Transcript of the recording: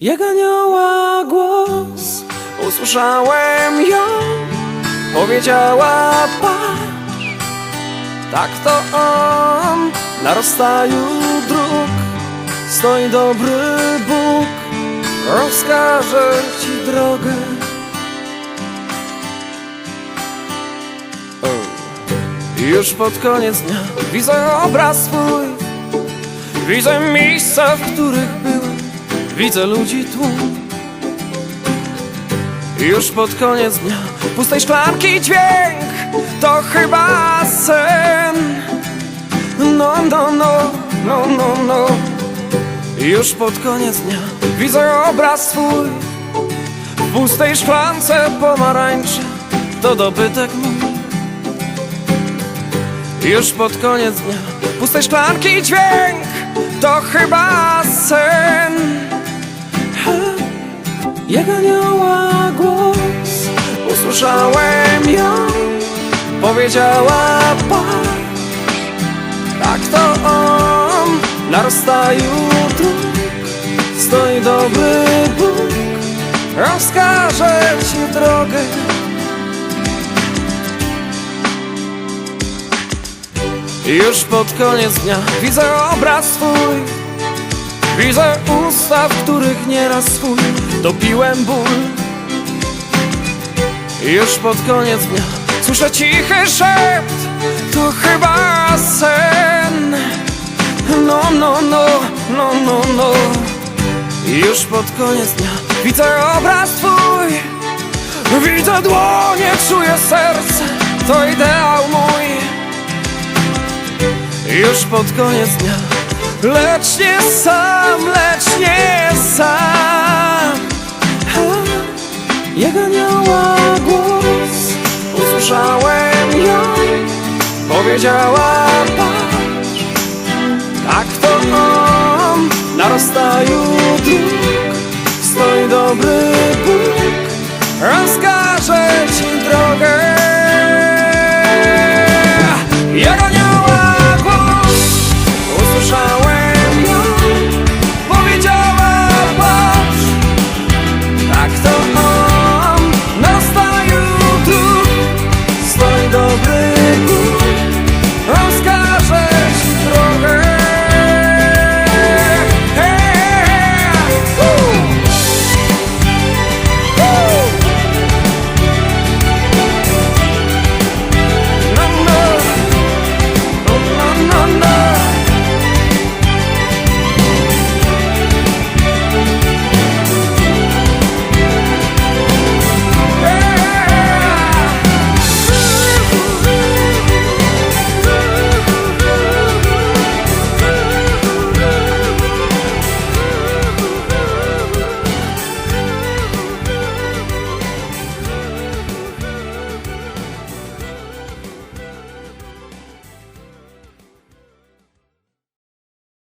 Jak anioła głos usłyszałem ją Powiedziała patrz Tak to on na rozstaju dróg Stoi dobry Bóg Rozkaże ci drogę. Już pod koniec dnia widzę obraz swój Widzę miejsca, w których byłem Widzę ludzi tłum Już pod koniec dnia. Pustej szklanki dźwięk. To chyba sen. No, no, no, no, no, no. Już pod koniec dnia. Widzę obraz swój. W pustej szklance pomarańczy. To dobytek mój. Już pod koniec dnia. Pustej szklanki dźwięk. To chyba Usłyszałem ją Powiedziała patrz Tak to on Na rozstaju dróg Stoi dobry Bóg. Rozkaże ci drogę. Już pod koniec dnia widzę obraz swój. Widzę usta, w których nieraz swój. Dopiłem ból Już pod koniec dnia słyszę cichy szept. To chyba sen. No, no, no, no, no, no. Już pod koniec dnia widzę obraz twój. Widzę dłonie, czuję serce. To ideał mój. Już pod koniec dnia. Lecz nie sam, lecz nie sam. Jak anioła głos Usłyszałem ją Powiedziała patrz Tak to on Na rozstaju dróg Stoi dobry Bóg Rozkaz